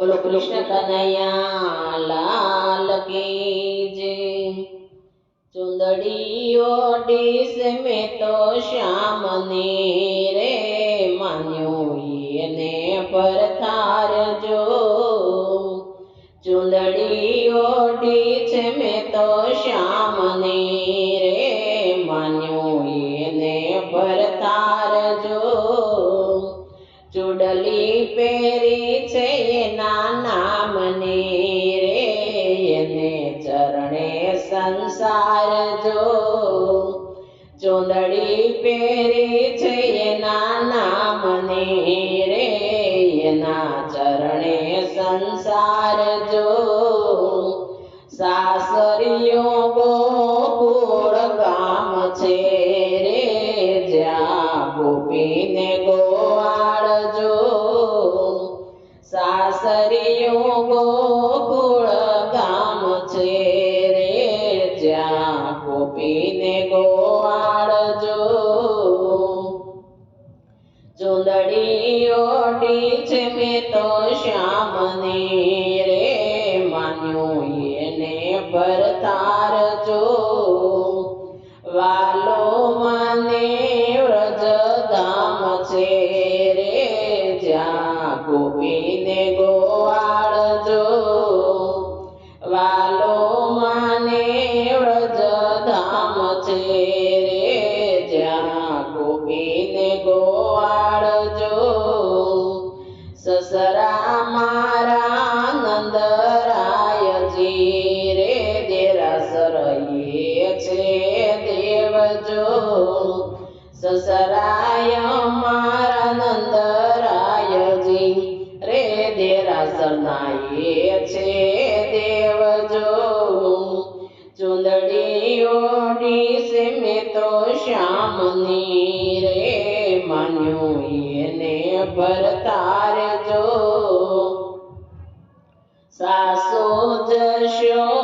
બોલો કૃષ્ણ કનૈયા લાલ કી જય ચુંદડીઓ ડીસ મે તો શ્યામને રે માન્યો, એને પરથારજો ચુંદડીઓ ડીસ મે તો શ્યામને ચૂડલી પહેરી છે એના નામને રે, એને ચરણે સંસાર જો. ચૂંદડી પહેરી છે એના નામને રે, એના ચરણે સંસાર જો. સાસરિયો ગોકુળ ગામ છે રે, જ્યાં ગોપીને ગોવાળજો છે મેં તો શ્યામને રે માન્યું એને ભરતારજો વાલો મને વ્રજ ધામ છે રે, જ્યાં ગોપીને ગોવાળજો વાલો મને વ્રજ ધામ છે રે છે દેવજો. સસરાય મારા નંદરાયજી. રે દેરા એ છે દેવજો. ચુંદડી છે મેં તો શ્યામની રે માન્યું એને ભરતારજો. સાસો જશોદા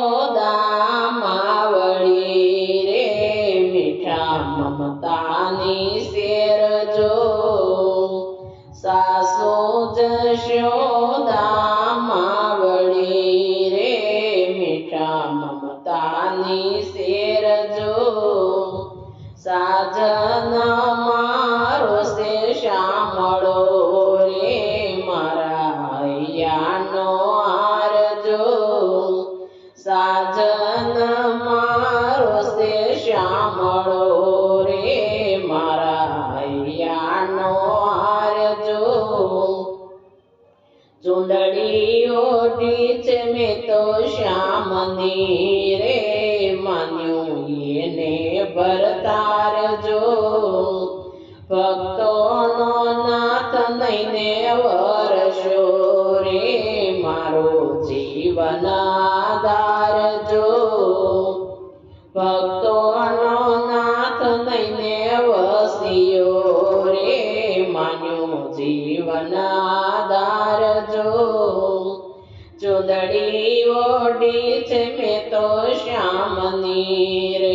ઓઢી છે મેં તો શ્યામની રે માન્યું એને ભરતારજો ભક્તોનો નાથ નઈને વરસો રે મારો જીવન આધારજો ભક્તોનો નાથ નઈને વસ્યો રે માન્યું જીવન ચુંદડી ઓઢી છે મેં તો શ્યામની